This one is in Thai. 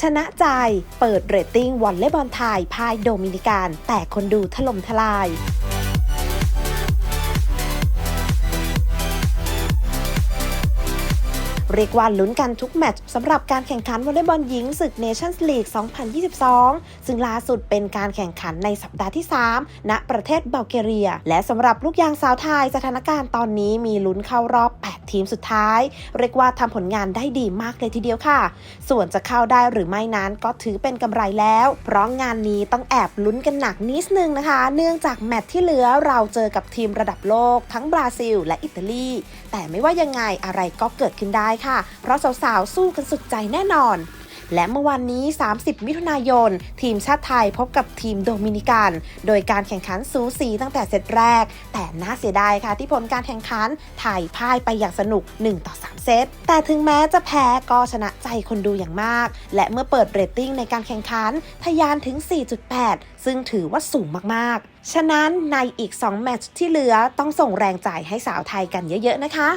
ชนะใจเปิดเรตติ้งวอลเลย์บอลไทยพ่ายโดมินิกัน แต่คนดูถล่มทลาย เรียกว่าลุ้นกันทุกแมตช์สำหรับการแข่งขันวอลเลย์บอลหญิงศึก Nations League 2022 ซึ่งล่าสุดเป็นการแข่งขันในสัปดาห์ที่ 3 ณ ประเทศบัลแกเรีย และสำหรับลูกยางสาวไทยสถานการณ์ตอนนี้มีลุ้นเข้ารอบ 8 ทีมสุดท้าย เรียกว่าทำผลงานได้ดีมากเลยทีเดียวค่ะ ส่วนจะเข้าได้หรือไม่นั้นก็ถือเป็นกำไรแล้ว เพราะงานนี้ต้องแอบลุ้นกันหนักนิดนึงนะคะ เนื่องจากแมตช์ที่เหลือเราเจอกับทีมระดับโลก ทั้งบราซิล และอิตาลี แต่ไม่ว่ายังไงอะไรก็เกิดขึ้นได้ค่ะ เพราะสาวๆ สู้กันสุดใจแน่นอน และเมื่อวันนี้ 30 มิถุนายน ทีมชาติไทยพบกับทีมโดมินิกัน โดยการแข่งขันสูสีตั้งแต่เซตแรก แต่น่าเสียดายค่ะที่ผลการแข่งขันไทยพ่ายไปอย่างสนุก 1 ต่อ 3 เซต แต่ถึงแม้จะแพ้ก็ชนะใจคนดูอย่างมาก และเมื่อเปิดเรตติ้งในการแข่งขันทะยานถึง 4.8 ซึ่งถือว่าสูงมากๆ ฉะนั้นในอีก 2 แมตช์ที่เหลือต้องส่งแรงใจให้สาวไทยกันเยอะๆนะคะ